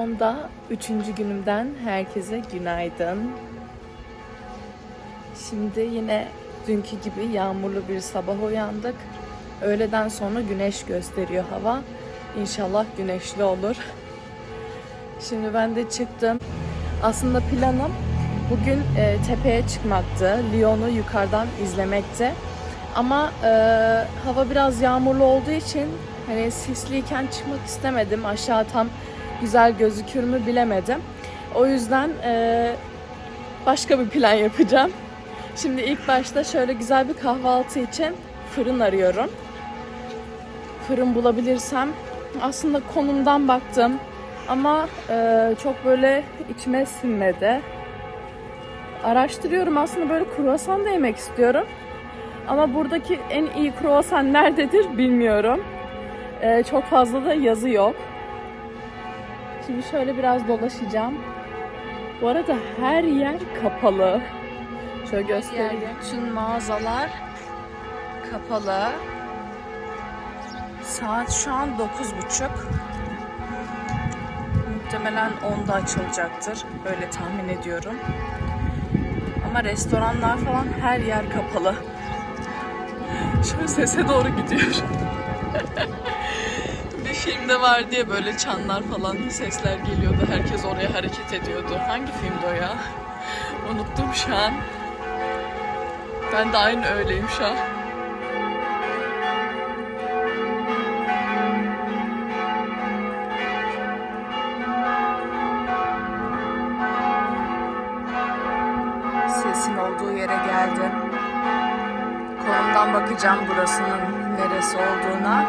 Lyon'da üçüncü günümden herkese günaydın. Şimdi yine dünkü gibi yağmurlu bir sabah uyandık. Öğleden sonra güneş gösteriyor hava. İnşallah güneşli olur. Şimdi ben de çıktım. Aslında planım bugün e, tepeye çıkmaktı. Lyon'u yukarıdan izlemekti. Ama e, hava biraz yağmurlu olduğu için hani sisliyken çıkmak istemedim. Aşağı tam güzel gözükür mü bilemedim. O yüzden e, başka bir plan yapacağım. Şimdi ilk başta şöyle güzel bir kahvaltı için fırın arıyorum. Fırın bulabilirsem. Aslında konumdan baktım ama e, çok böyle içime sinmedi. Araştırıyorum aslında böyle kruvasan da yemek istiyorum. Ama buradaki en iyi kruvasan nerededir bilmiyorum. E, çok fazla da yazı yok. Şimdi şöyle biraz dolaşacağım. Bu arada her yer kapalı. Şöyle göstereyim. Bütün mağazalar kapalı. Saat şu an 9.30. Muhtemelen 10'da açılacaktır. Öyle tahmin ediyorum. Ama restoranlar falan her yer kapalı. Şöyle sese doğru gidiyorum. filmde var diye böyle çanlar falan sesler geliyordu. Herkes oraya hareket ediyordu. Hangi filmdi o ya? Unuttum şu an. Ben de aynı öyleyim şu an. Sesin olduğu yere geldim. Konumdan bakacağım burasının neresi olduğuna.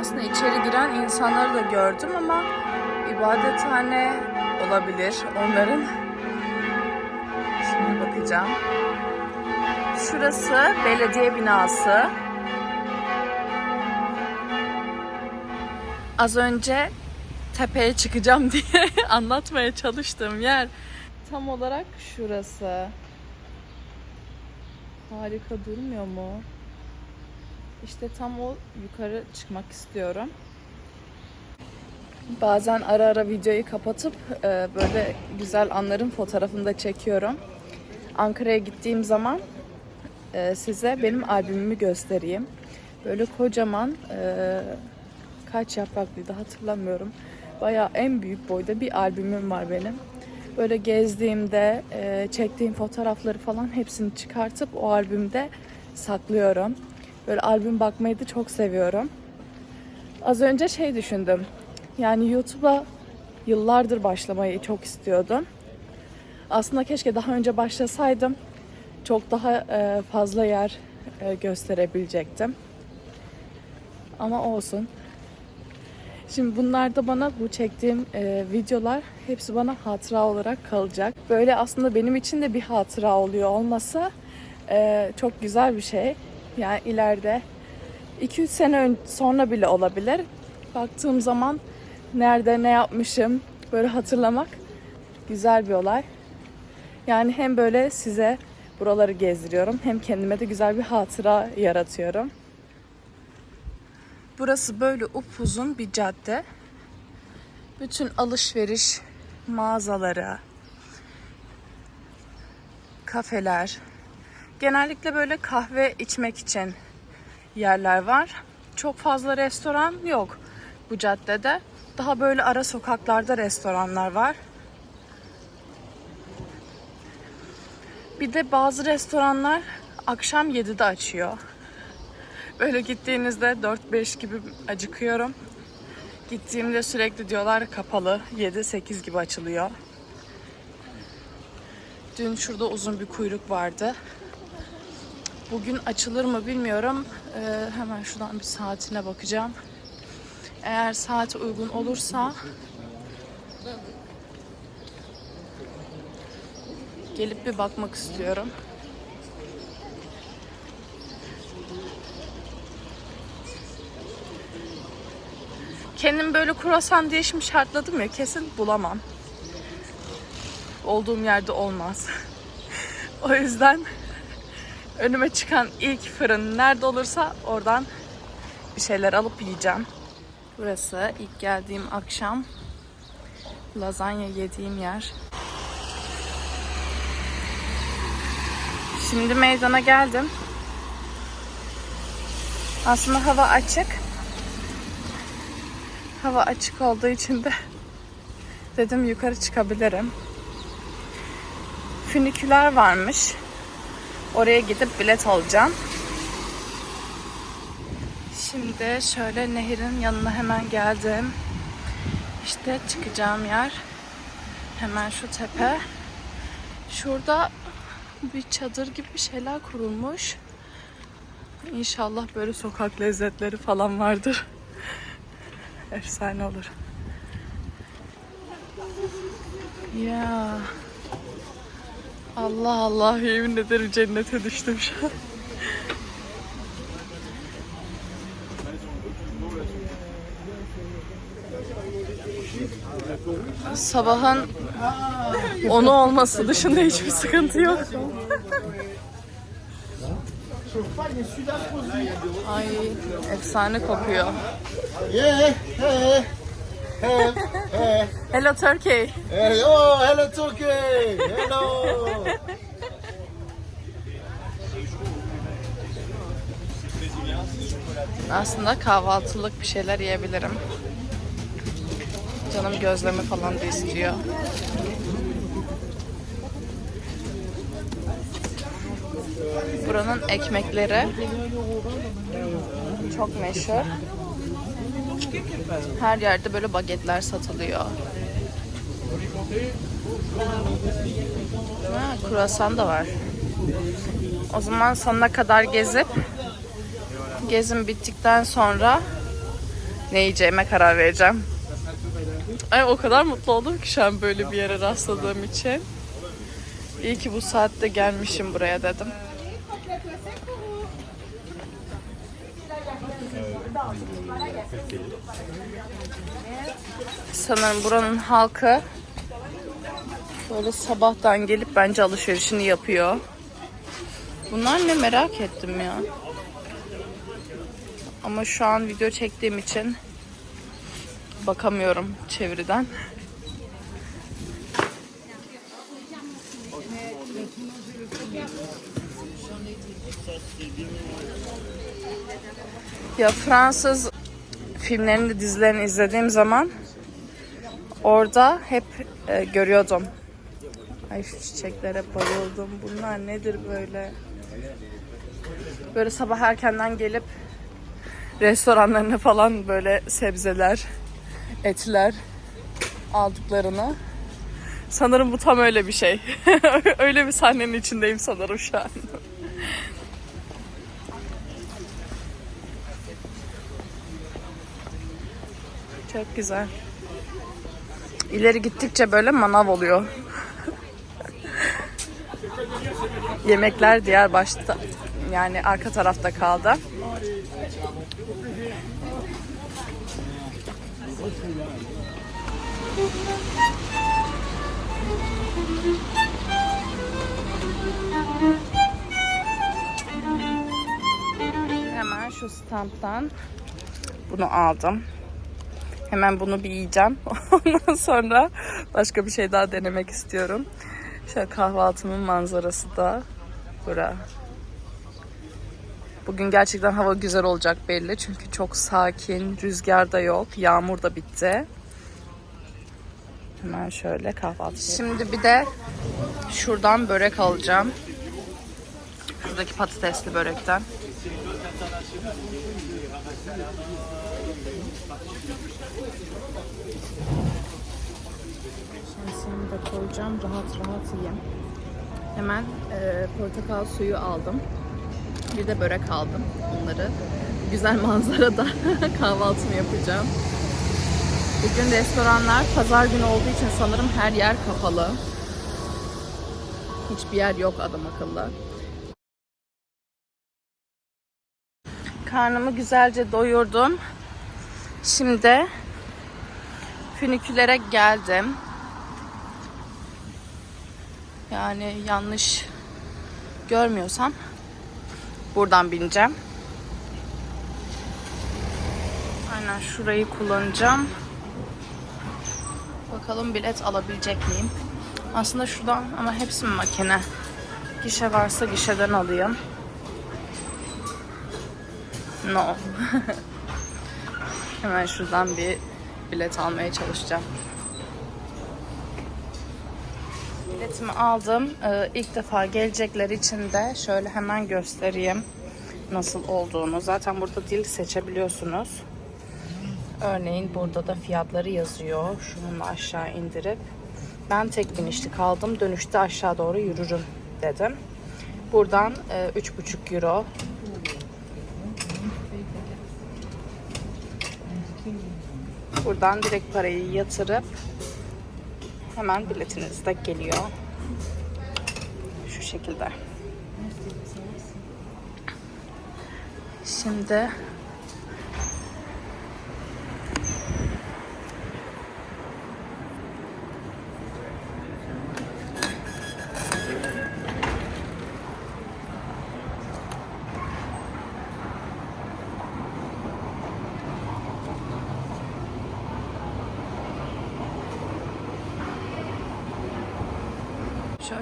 Aslında içeri giren insanları da gördüm ama ibadethane olabilir onların. Şimdi bakacağım. Şurası belediye binası. Az önce tepeye çıkacağım diye anlatmaya çalıştığım yer tam olarak şurası. Harika durmuyor mu? İşte tam o yukarı çıkmak istiyorum. Bazen ara ara videoyu kapatıp e, böyle güzel anların fotoğrafını da çekiyorum. Ankara'ya gittiğim zaman e, size benim albümümü göstereyim. Böyle kocaman e, kaç yapraklıydı hatırlamıyorum. Bayağı en büyük boyda bir albümüm var benim. Böyle gezdiğimde e, çektiğim fotoğrafları falan hepsini çıkartıp o albümde saklıyorum. Böyle albüm bakmayı da çok seviyorum. Az önce şey düşündüm. Yani YouTube'a yıllardır başlamayı çok istiyordum. Aslında keşke daha önce başlasaydım. Çok daha e, fazla yer e, gösterebilecektim. Ama olsun. Şimdi bunlar da bana bu çektiğim e, videolar hepsi bana hatıra olarak kalacak. Böyle aslında benim için de bir hatıra oluyor olması çok güzel bir şey. Yani ileride 2-3 sene sonra bile olabilir. Baktığım zaman nerede ne yapmışım böyle hatırlamak güzel bir olay. Yani hem böyle size buraları gezdiriyorum hem kendime de güzel bir hatıra yaratıyorum. Burası böyle upuzun bir cadde. Bütün alışveriş mağazaları, kafeler, genellikle böyle kahve içmek için yerler var. Çok fazla restoran yok bu caddede. Daha böyle ara sokaklarda restoranlar var. Bir de bazı restoranlar akşam 7'de açıyor. Böyle gittiğinizde 4-5 gibi acıkıyorum. Gittiğimde sürekli diyorlar kapalı. 7-8 gibi açılıyor. Dün şurada uzun bir kuyruk vardı. Bugün açılır mı bilmiyorum. Ee, hemen şuradan bir saatine bakacağım. Eğer saat uygun olursa gelip bir bakmak istiyorum. Kendim böyle kruvasan diye şimdi şartladım ya kesin bulamam. Olduğum yerde olmaz. o yüzden Önüme çıkan ilk fırın nerede olursa oradan bir şeyler alıp yiyeceğim. Burası ilk geldiğim akşam lazanya yediğim yer. Şimdi meydana geldim. Aslında hava açık. Hava açık olduğu için de dedim yukarı çıkabilirim. Füniküler varmış. Oraya gidip bilet alacağım. Şimdi şöyle nehirin yanına hemen geldim. İşte çıkacağım yer. Hemen şu tepe. Şurada bir çadır gibi bir şeyler kurulmuş. İnşallah böyle sokak lezzetleri falan vardır. Efsane olur. Ya. Allah Allah yemin ederim cennete düştüm şu an. Sabahın onu olması dışında hiçbir sıkıntı yok. Ay efsane kokuyor. Hello Turkey. hey, oh, hello Turkey, hello. Aslında kahvaltılık bir şeyler yiyebilirim. Canım gözleme falan da istiyor. Buranın ekmekleri çok meşhur. Her yerde böyle bagetler satılıyor. Ha, kruvasan da var. O zaman sonuna kadar gezip gezim bittikten sonra ne yiyeceğime karar vereceğim. Ay o kadar mutlu oldum ki şu an böyle bir yere rastladığım için. İyi ki bu saatte gelmişim buraya dedim. Sanırım buranın halkı böyle sabahtan gelip bence alışverişini yapıyor. Bunlar ne merak ettim ya. Ama şu an video çektiğim için bakamıyorum çeviriden. Ya Fransız filmlerini, dizilerini izlediğim zaman orada hep e, görüyordum. Ay şu çiçeklere bayıldım. Bunlar nedir böyle? Böyle sabah erkenden gelip restoranlarına falan böyle sebzeler, etler aldıklarını. Sanırım bu tam öyle bir şey. öyle bir sahnenin içindeyim sanırım şu an. Çok güzel. İleri gittikçe böyle manav oluyor. Yemekler diğer başta yani arka tarafta kaldı. Hemen şu standtan bunu aldım. Hemen bunu bir yiyeceğim. Ondan sonra başka bir şey daha denemek istiyorum. Şöyle kahvaltımın manzarası da bura. Bugün gerçekten hava güzel olacak belli. Çünkü çok sakin, rüzgar da yok. Yağmur da bitti. Hemen şöyle kahvaltı. Şimdi bir de şuradan börek alacağım. Şuradaki patatesli börekten. Seni de koyacağım. Rahat rahat yiyeyim. Hemen e, portakal suyu aldım. Bir de börek aldım onları. Güzel manzarada kahvaltımı yapacağım. Bugün restoranlar pazar günü olduğu için sanırım her yer kapalı. Hiçbir yer yok adam akıllı. Karnımı güzelce doyurdum. Şimdi fünikülere geldim. Yani yanlış görmüyorsam Buradan bineceğim. Aynen şurayı kullanacağım. Bakalım bilet alabilecek miyim? Aslında şuradan ama hepsi mi makine? Gişe varsa gişeden alayım. No. Hemen şuradan bir bilet almaya çalışacağım. Biletimi aldım. Ee, ilk defa gelecekler için de şöyle hemen göstereyim nasıl olduğunu. Zaten burada dil seçebiliyorsunuz. Örneğin burada da fiyatları yazıyor. Şunu aşağı indirip ben tek binişlik aldım. Dönüşte aşağı doğru yürürüm dedim. Buradan e, 3,5 euro Buradan direkt parayı yatırıp hemen biletiniz de geliyor. Şu şekilde. Şimdi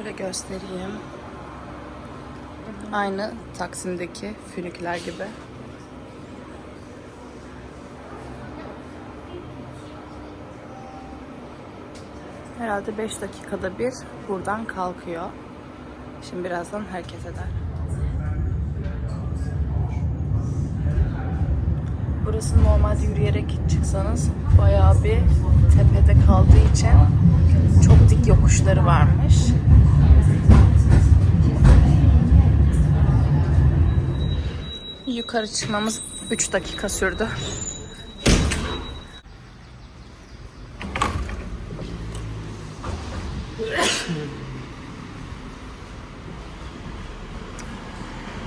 şöyle göstereyim. Aynı Taksim'deki füniküler gibi. Herhalde 5 dakikada bir buradan kalkıyor. Şimdi birazdan hareket eder. Burası normalde yürüyerek çıksanız bayağı bir tepede kaldığı için çok dik yokuşları varmış. Yukarı çıkmamız 3 dakika sürdü.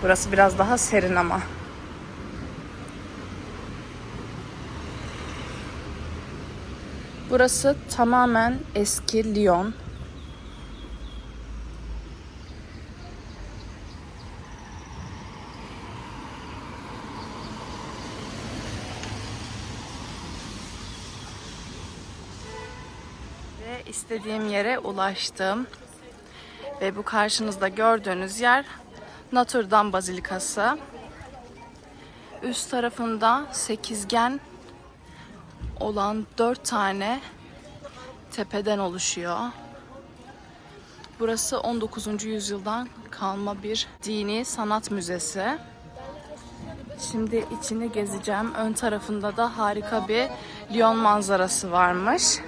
Burası biraz daha serin ama. Burası tamamen eski Lyon. Ve istediğim yere ulaştım. Ve bu karşınızda gördüğünüz yer Notre Dame Bazilikası. Üst tarafında sekizgen olan dört tane tepeden oluşuyor. Burası 19. yüzyıldan kalma bir dini sanat müzesi. Şimdi içini gezeceğim. Ön tarafında da harika bir Lyon manzarası varmış.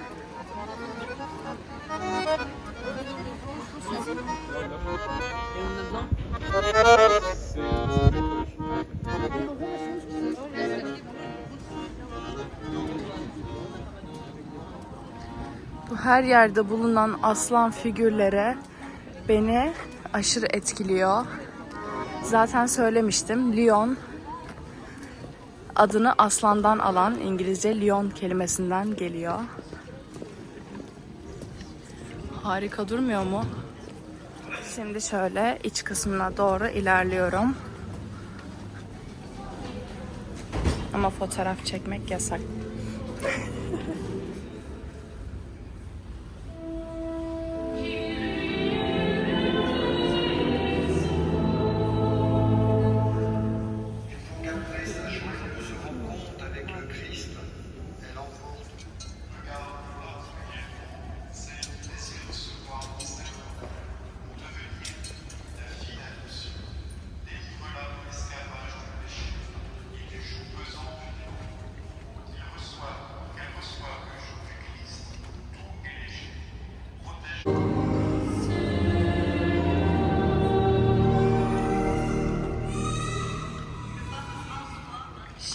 Her yerde bulunan aslan figürlere beni aşırı etkiliyor. Zaten söylemiştim. Lyon adını aslandan alan İngilizce Lyon kelimesinden geliyor. Harika durmuyor mu? Şimdi şöyle iç kısmına doğru ilerliyorum. Ama fotoğraf çekmek yasak.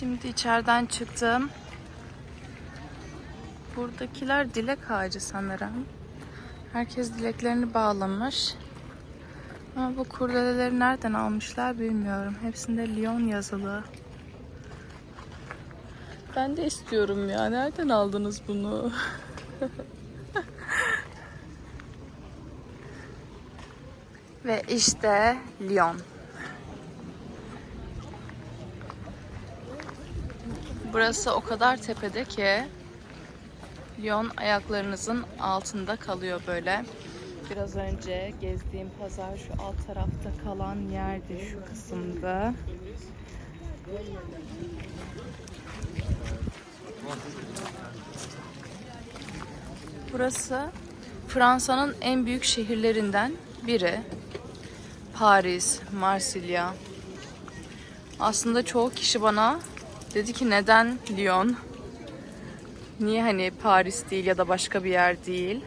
Şimdi içeriden çıktım. Buradakiler dilek ağacı sanırım. Herkes dileklerini bağlamış. Ama bu kurdeleleri nereden almışlar bilmiyorum. Hepsinde Lyon yazılı. Ben de istiyorum ya. Nereden aldınız bunu? Ve işte Lyon. Burası o kadar tepede ki Lyon ayaklarınızın altında kalıyor böyle. Biraz önce gezdiğim pazar şu alt tarafta kalan yerdi şu kısımda. Burası Fransa'nın en büyük şehirlerinden biri. Paris, Marsilya. Aslında çoğu kişi bana dedi ki neden Lyon? Niye hani Paris değil ya da başka bir yer değil?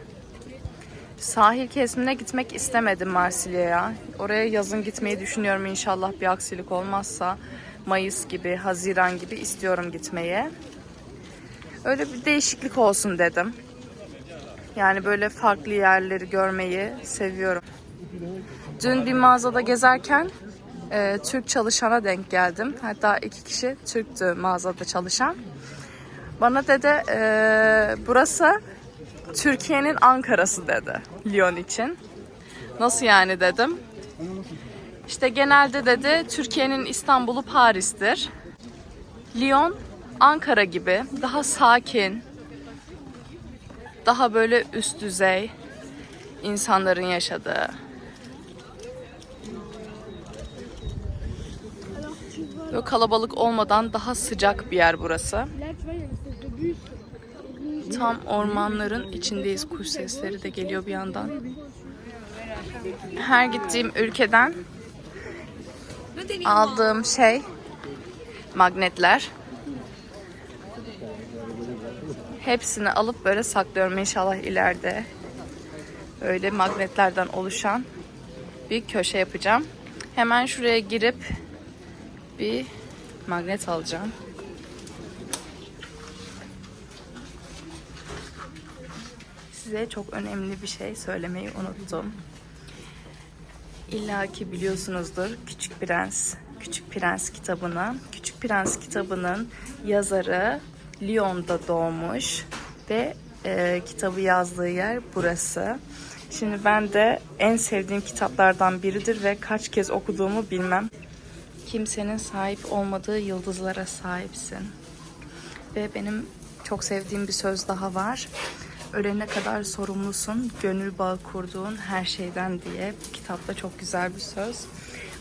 Sahil kesimine gitmek istemedim Marsilya'ya. Oraya yazın gitmeyi düşünüyorum inşallah bir aksilik olmazsa. Mayıs gibi, Haziran gibi istiyorum gitmeye. Öyle bir değişiklik olsun dedim. Yani böyle farklı yerleri görmeyi seviyorum. Dün bir mağazada gezerken e, Türk çalışana denk geldim. Hatta iki kişi Türktü mağazada çalışan. Bana dedi e, burası Türkiye'nin Ankara'sı dedi Lyon için. Nasıl yani dedim. İşte genelde dedi Türkiye'nin İstanbul'u Paris'tir. Lyon Ankara gibi daha sakin, daha böyle üst düzey insanların yaşadığı. Böyle kalabalık olmadan daha sıcak bir yer burası. Tam ormanların içindeyiz. Kuş sesleri de geliyor bir yandan. Her gittiğim ülkeden aldığım şey magnetler. Hepsini alıp böyle saklıyorum inşallah ileride. Öyle magnetlerden oluşan bir köşe yapacağım. Hemen şuraya girip bir magnet alacağım. Size çok önemli bir şey söylemeyi unuttum. İlla ki biliyorsunuzdur Küçük Prens, Küçük Prens kitabını. Küçük Prens kitabının yazarı Lyon'da doğmuş ve e, kitabı yazdığı yer burası. Şimdi ben de en sevdiğim kitaplardan biridir ve kaç kez okuduğumu bilmem. Kimsenin sahip olmadığı yıldızlara sahipsin. Ve benim çok sevdiğim bir söz daha var. Ölene kadar sorumlusun, gönül bağı kurduğun her şeyden diye. Bu kitapta çok güzel bir söz.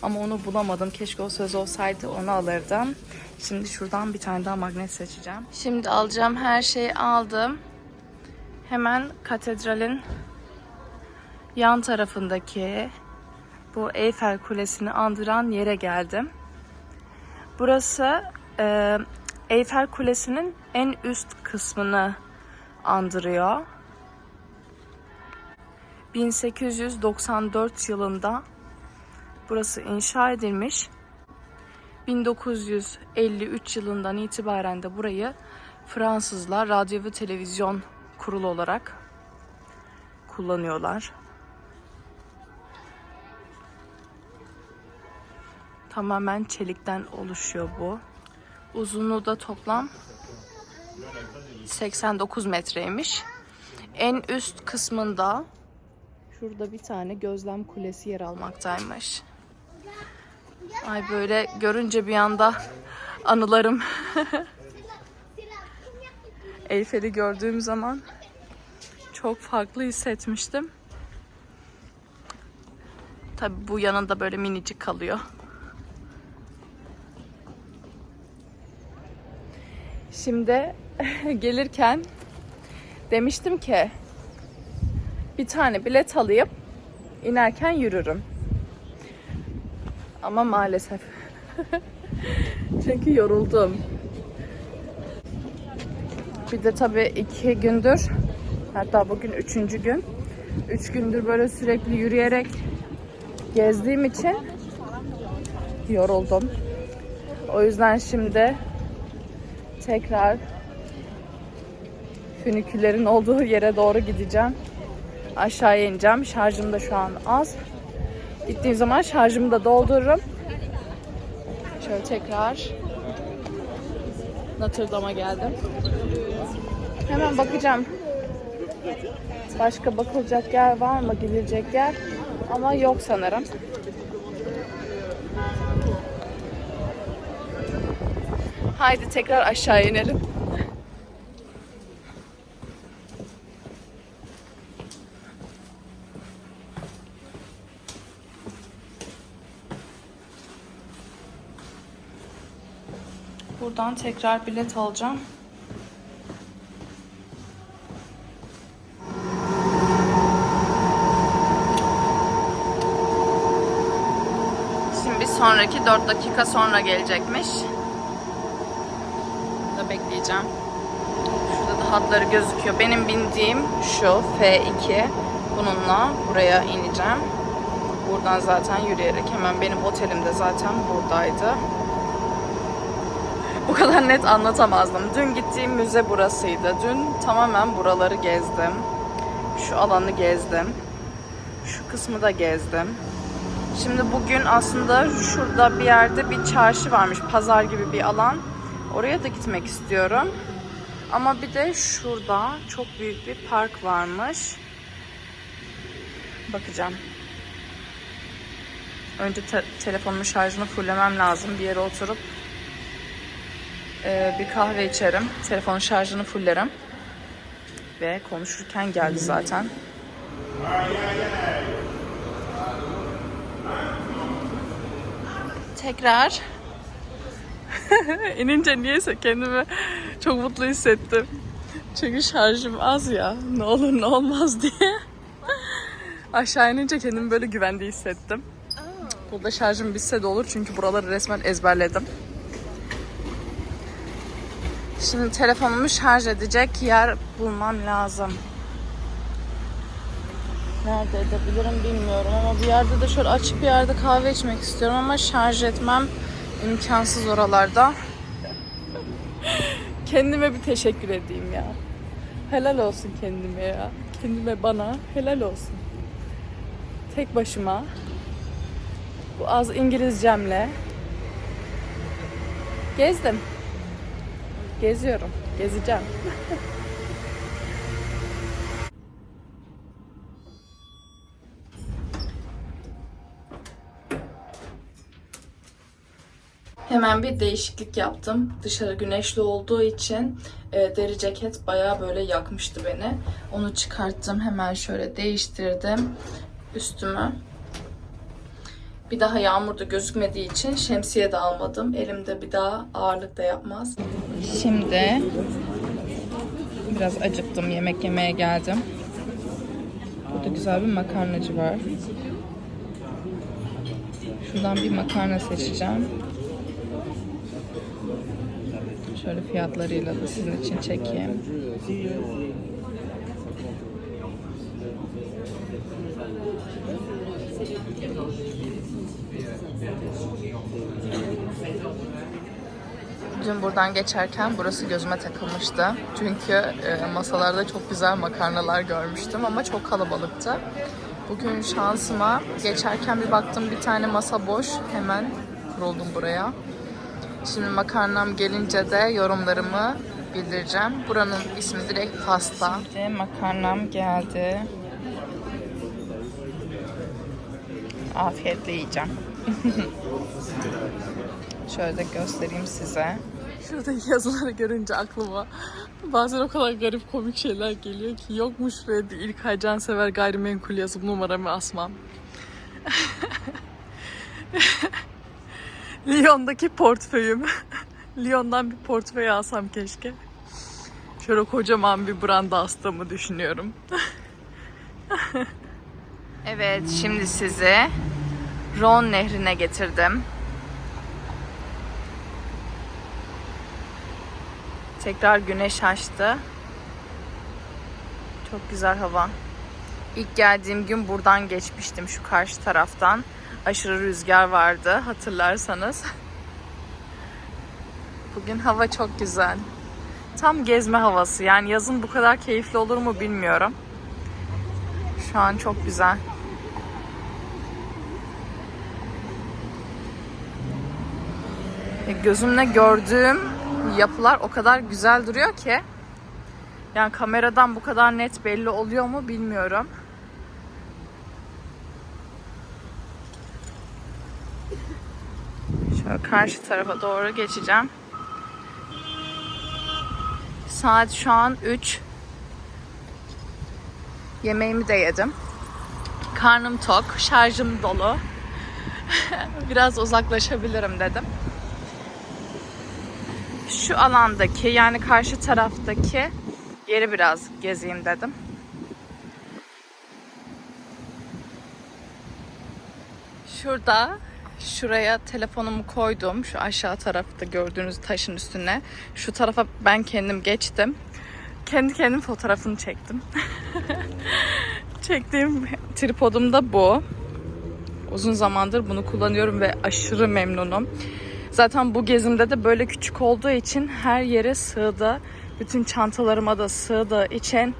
Ama onu bulamadım. Keşke o söz olsaydı onu alırdım. Şimdi şuradan bir tane daha magnet seçeceğim. Şimdi alacağım her şeyi aldım. Hemen katedralin yan tarafındaki bu Eyfel Kulesi'ni andıran yere geldim. Burası e, Eyfel Kulesi'nin en üst kısmını andırıyor. 1894 yılında burası inşa edilmiş. 1953 yılından itibaren de burayı Fransızlar radyo ve televizyon kurulu olarak kullanıyorlar. Tamamen çelikten oluşuyor bu. Uzunluğu da toplam 89 metreymiş. En üst kısmında şurada bir tane gözlem kulesi yer almaktaymış. Ay böyle görünce bir anda anılarım. Eyfel'i gördüğüm zaman çok farklı hissetmiştim. Tabi bu yanında böyle minicik kalıyor. Şimdi gelirken demiştim ki bir tane bilet alayım inerken yürürüm. Ama maalesef. Çünkü yoruldum. Bir de tabii iki gündür hatta bugün üçüncü gün. Üç gündür böyle sürekli yürüyerek gezdiğim için yoruldum. O yüzden şimdi tekrar füniküllerin olduğu yere doğru gideceğim. Aşağıya ineceğim. Şarjım da şu an az. Gittiğim zaman şarjımı da doldururum. Şöyle tekrar Notre Dame'a geldim. Hemen bakacağım. Başka bakılacak yer var mı? Gidilecek yer. Ama yok sanırım. Haydi tekrar aşağı inelim. Buradan tekrar bilet alacağım. Şimdi bir sonraki 4 dakika sonra gelecekmiş. Bekleyeceğim. Şurada da hatları gözüküyor. Benim bindiğim şu F2. Bununla buraya ineceğim. Buradan zaten yürüyerek hemen benim otelim de zaten buradaydı. Bu kadar net anlatamazdım. Dün gittiğim müze burasıydı. Dün tamamen buraları gezdim. Şu alanı gezdim. Şu kısmı da gezdim. Şimdi bugün aslında şurada bir yerde bir çarşı varmış. Pazar gibi bir alan. Oraya da gitmek istiyorum. Ama bir de şurada çok büyük bir park varmış. Bakacağım. Önce te- telefonumun şarjını fullemem lazım. Bir yere oturup e, bir kahve içerim. Telefonun şarjını fullerim. Ve konuşurken geldi zaten. Tekrar. İnince niyeyse kendimi çok mutlu hissettim. Çünkü şarjım az ya. Ne olur ne olmaz diye. Aşağı inince kendimi böyle güvende hissettim. Burada şarjım bitse de olur çünkü buraları resmen ezberledim. Şimdi telefonumu şarj edecek yer bulmam lazım. Nerede edebilirim bilmiyorum ama bir yerde de şöyle açık bir yerde kahve içmek istiyorum ama şarj etmem imkansız oralarda. Kendime bir teşekkür edeyim ya. Helal olsun kendime ya. Kendime bana helal olsun. Tek başıma bu az İngilizcemle gezdim. Geziyorum. Gezeceğim. Hemen bir değişiklik yaptım. Dışarı güneşli olduğu için e, deri ceket bayağı böyle yakmıştı beni. Onu çıkarttım. Hemen şöyle değiştirdim üstümü. Bir daha yağmurda gözükmediği için şemsiye de almadım. Elimde bir daha ağırlık da yapmaz. Şimdi biraz acıktım. Yemek yemeye geldim. Burada güzel bir makarnacı var. Şuradan bir makarna seçeceğim. Şöyle fiyatlarıyla da sizin için çekeyim. Dün buradan geçerken burası gözüme takılmıştı. Çünkü e, masalarda çok güzel makarnalar görmüştüm ama çok kalabalıktı. Bugün şansıma geçerken bir baktım bir tane masa boş. Hemen kuruldum buraya. Şimdi makarnam gelince de yorumlarımı bildireceğim. Buranın ismi direkt pasta. Şimdi makarnam geldi. Afiyetle yiyeceğim. Şöyle de göstereyim size. Şuradaki yazıları görünce aklıma bazen o kadar garip komik şeyler geliyor ki yokmuş ve bir İlkay Cansever gayrimenkul yazıp numaramı asmam. Lyon'daki portföyüm. Lyon'dan bir portföy alsam keşke. Şöyle kocaman bir branda astığımı düşünüyorum. evet, şimdi sizi Ron nehrine getirdim. Tekrar güneş açtı. Çok güzel hava. İlk geldiğim gün buradan geçmiştim şu karşı taraftan. Aşırı rüzgar vardı hatırlarsanız. Bugün hava çok güzel. Tam gezme havası. Yani yazın bu kadar keyifli olur mu bilmiyorum. Şu an çok güzel. E, Gözümle gördüğüm yapılar o kadar güzel duruyor ki. Yani kameradan bu kadar net belli oluyor mu bilmiyorum. Karşı tarafa doğru geçeceğim. Saat şu an 3. Yemeğimi de yedim. Karnım tok, şarjım dolu. Biraz uzaklaşabilirim dedim. Şu alandaki yani karşı taraftaki yeri biraz gezeyim dedim. Şurada şuraya telefonumu koydum. Şu aşağı tarafta gördüğünüz taşın üstüne. Şu tarafa ben kendim geçtim. Kendi kendim fotoğrafını çektim. Çektiğim tripodum da bu. Uzun zamandır bunu kullanıyorum ve aşırı memnunum. Zaten bu gezimde de böyle küçük olduğu için her yere sığdı. Bütün çantalarıma da sığdığı için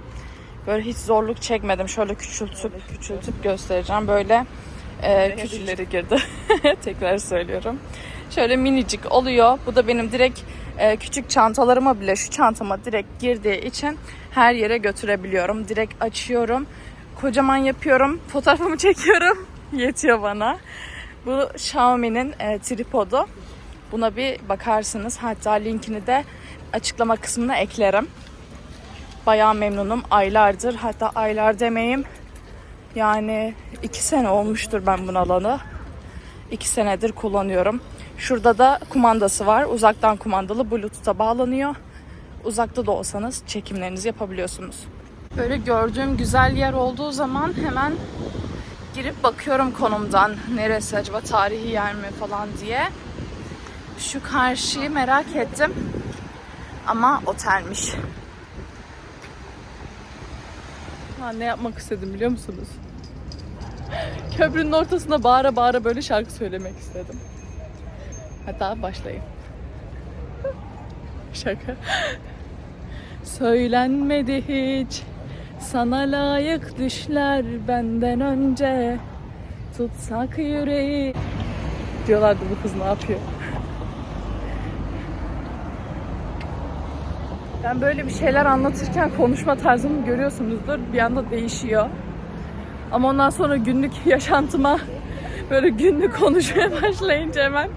böyle hiç zorluk çekmedim. Şöyle küçültüp küçültüp göstereceğim. Böyle e, küçükleri girdi. Tekrar söylüyorum. Şöyle minicik oluyor. Bu da benim direkt e, küçük çantalarıma bile şu çantama direkt girdiği için her yere götürebiliyorum. Direkt açıyorum. Kocaman yapıyorum. Fotoğrafımı çekiyorum. Yetiyor bana. Bu Xiaomi'nin e, tripodu. Buna bir bakarsınız. Hatta linkini de açıklama kısmına eklerim. Bayağı memnunum. Aylardır hatta aylar demeyeyim. Yani iki sene olmuştur ben bunu alalı. İki senedir kullanıyorum. Şurada da kumandası var. Uzaktan kumandalı Bluetooth'a bağlanıyor. Uzakta da olsanız çekimlerinizi yapabiliyorsunuz. Böyle gördüğüm güzel yer olduğu zaman hemen girip bakıyorum konumdan. Neresi acaba tarihi yer mi falan diye. Şu karşıyı merak ettim. Ama otelmiş. Ha, ne yapmak istedim biliyor musunuz? Köprünün ortasında bağıra bağıra böyle şarkı söylemek istedim. Hatta başlayayım. Şaka. Söylenmedi hiç sana layık düşler benden önce tutsak yüreği diyorlardı bu kız ne yapıyor? Ben böyle bir şeyler anlatırken konuşma tarzımı görüyorsunuzdur. Bir anda değişiyor. Ama ondan sonra günlük yaşantıma böyle günlük konuşmaya başlayınca hemen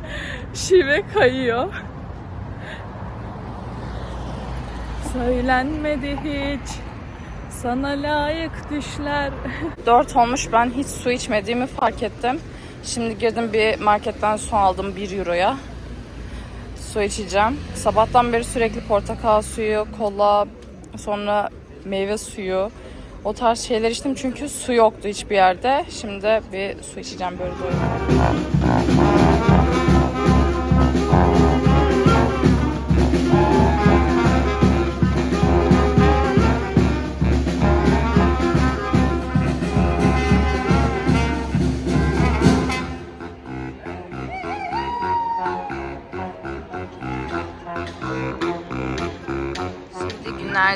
şive kayıyor. Söylenmedi hiç sana layık düşler. Dört olmuş ben hiç su içmediğimi fark ettim. Şimdi girdim bir marketten su aldım 1 euroya. Su içeceğim. Sabahtan beri sürekli portakal suyu, kola, sonra meyve suyu, o tarz şeyler içtim çünkü su yoktu hiçbir yerde. Şimdi bir su içeceğim böyle doyum.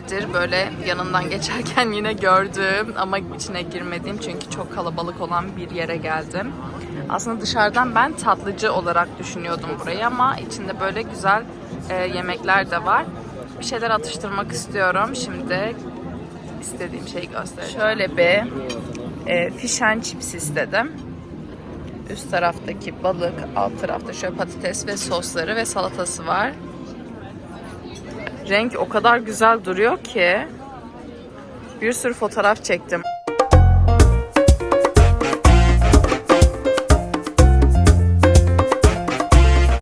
Günlerdir böyle yanından geçerken yine gördüğüm ama içine girmediğim çünkü çok kalabalık olan bir yere geldim. Aslında dışarıdan ben tatlıcı olarak düşünüyordum burayı ama içinde böyle güzel e, yemekler de var. Bir şeyler atıştırmak istiyorum. Şimdi istediğim şeyi göstereceğim. Şöyle bir e, fish and chips istedim. Üst taraftaki balık, alt tarafta şöyle patates ve sosları ve salatası var. Renk o kadar güzel duruyor ki bir sürü fotoğraf çektim.